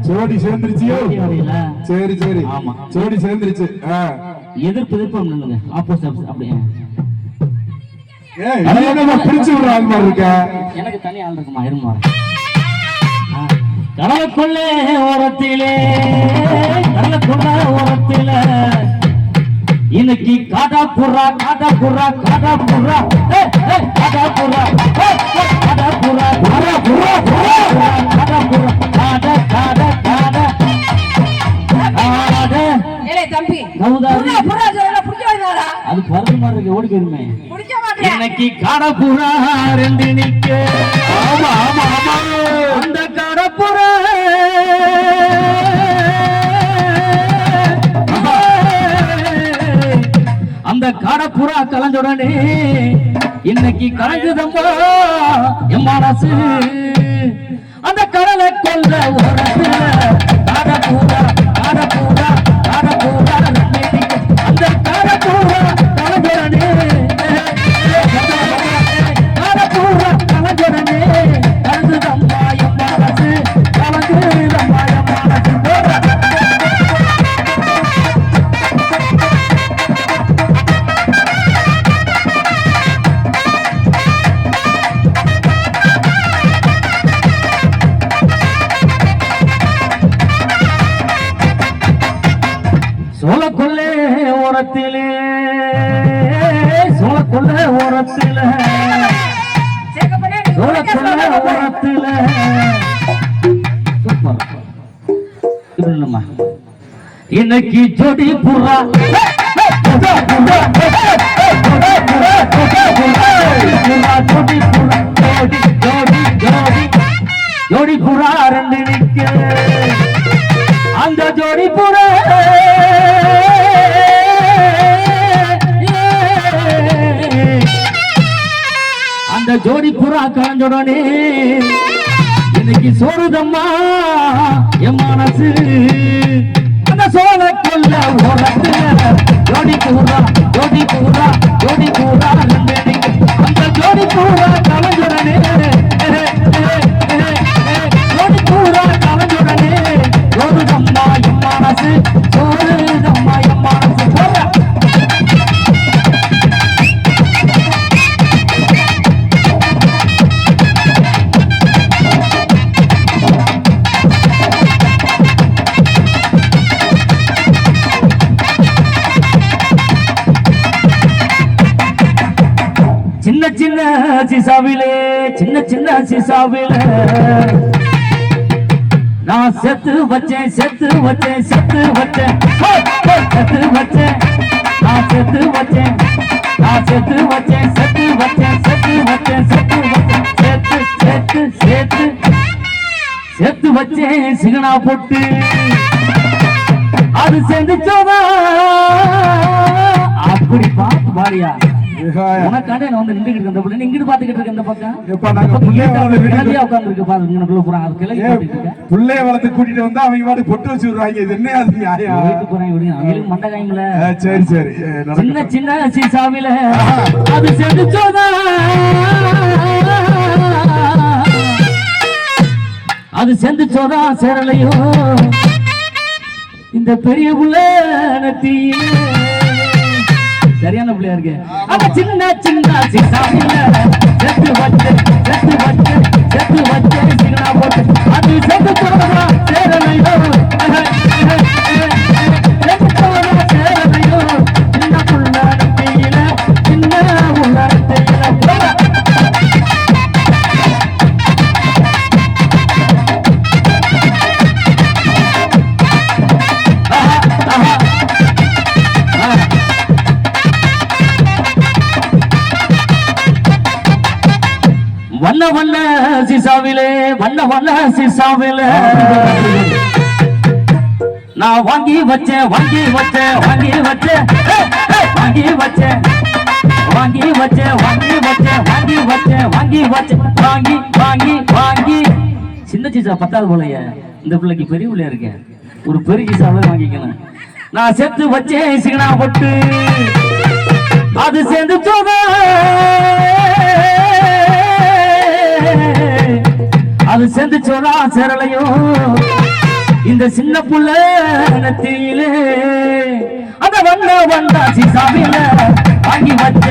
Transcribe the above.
ஜோடி சேர்ந்துருச்சியோ. சரி சரி. ஆமா. ஜோடி சேர்ந்துருச்சு. எதிர்ப்பு எதிர்ப்பு நில்லுங்க ஆப்போசிட் அப்படியே. பிரிச்சு விடுற ஆள் மாதிரி இருக்க? எனக்கு தனி ஆள் இருக்குமா? இருமா. கடலுக்குள்ளே ஓரத்திலே. கடலுக்குள்ள ஓரத்திலே. இன்னைக்கு காடா புறா காடா புறா காடா புறா. காடா புறா. காடா புறா புறா புறா புறா காடா புறா. காடா காடா காடா காடா ஏலே தம்பி கௌதாரி. புறா புறா சொல்ல புடிக்க வந்தாடா அது பறந்து மாதிரி இருக்கு ஓடி போயிருமே புடிக்க மாட்டேன் இன்னைக்கு கடப்புறா ரெண்டு நிக்க. ஆமா ஆமா ஆமா. அந்த கடப்புறா அந்த கடப்புறா கலந்துடனே இன்னைக்கு கலங்குதம்பா எம்மா அந்த கடலை கொல்ல உரத்துல சோழக்குள்ளே ஓரத்திலே. சோழக்குள்ளே ஓரத்திலே. சோழக்குள்ளே ஓரத்திலே. இல்லம்மா இன்னைக்கு ஜோடி புறா. ஜோடி புறா ரெண்டு நிக்க. அந்த ஜோடி புறா. காஞ்சோடனே புறா கலந்துடனே இன்னைக்கு சோறுதம்மா என் மனசு. அந்த சோழ கொல்ல ஜோடி பூரா ஜோடி பூரா ஜோடி பூரா அந்த ஜோடி பூரா கலந்துடனே சிசாவிலே சின்ன சின்ன சிசாவிலே நான் செத்து வச்சேன் செத்து வச்சேன் செத்து வச்சேன். செத்து வச்சேன். நான் செத்து வச்சேன் நான் செத்து வச்சேன் செத்து வச்சேன் செத்து வச்சேன் செத்து வச்சேன். செத்து செத்து செத்து. செத்து வச்சேன் சிகனா போட்டு. அது செஞ்சுச்சோதா அப்படி பார்த்து பாரியா உனக்காண்ட நான் வந்து நின்றுகிட்டு இருக்க பிள்ளை. இங்கிட்டு பாத்துக்கிட்டு இருக்க இந்த பக்கம். உட்காந்துருக்கு பாருங்க பிள்ளை அது கிளம்பி பிள்ளைய வளர்த்து கூட்டிட்டு வந்தா அவங்க பாட்டு பொட்டு வச்சு விடுறாங்க. இது என்ன அது நியாயம்? அவங்களுக்கு மண்டகாயங்கள சரி சரி. சின்ன சின்ன சாமியில அது செதுச்சோதான் அது செந்துச்சோதான் சேரலையோ? இந்த பெரிய புள்ள நத்தியிலே. சரியான பிள்ளையா இருக்கு. அந்த சின்ன சின்ன சீசாவில செத்து வச்சு செத்து வச்சு செத்து வச்சு சின்ன போட்டு. அது செஞ்சுச்சோதா சேரலையோ செஞ்சுச்சோதா வண்ண வண்ண சிசாவிலே வண்ண வண்ண சிசாவிலே. நான் வாங்கி வச்சேன் வாங்கி வச்சேன் வாங்கி வச்சேன். வாங்கி வச்சேன். வாங்கி வச்சேன் வாங்கி வச்சேன் வாங்கி வச்சேன் வாங்கி வச்சேன். வாங்கி வாங்கி வாங்கி. சின்ன சீசா பத்தாவது போலயே. இந்த பிள்ளைக்கு பெரிய பிள்ளையா இருக்கேன் ஒரு பெரிய சீசாவே வாங்கிக்கணும். நான் சேர்த்து வச்சேன் சிகனா பொட்டு. அது சேர்ந்து அது சோறா சேரலையோ? இந்த சின்ன புள்ள நத்தியிலே. அந்த வண்ண வந்தாச்சி சாமியில. வாங்கி வச்ச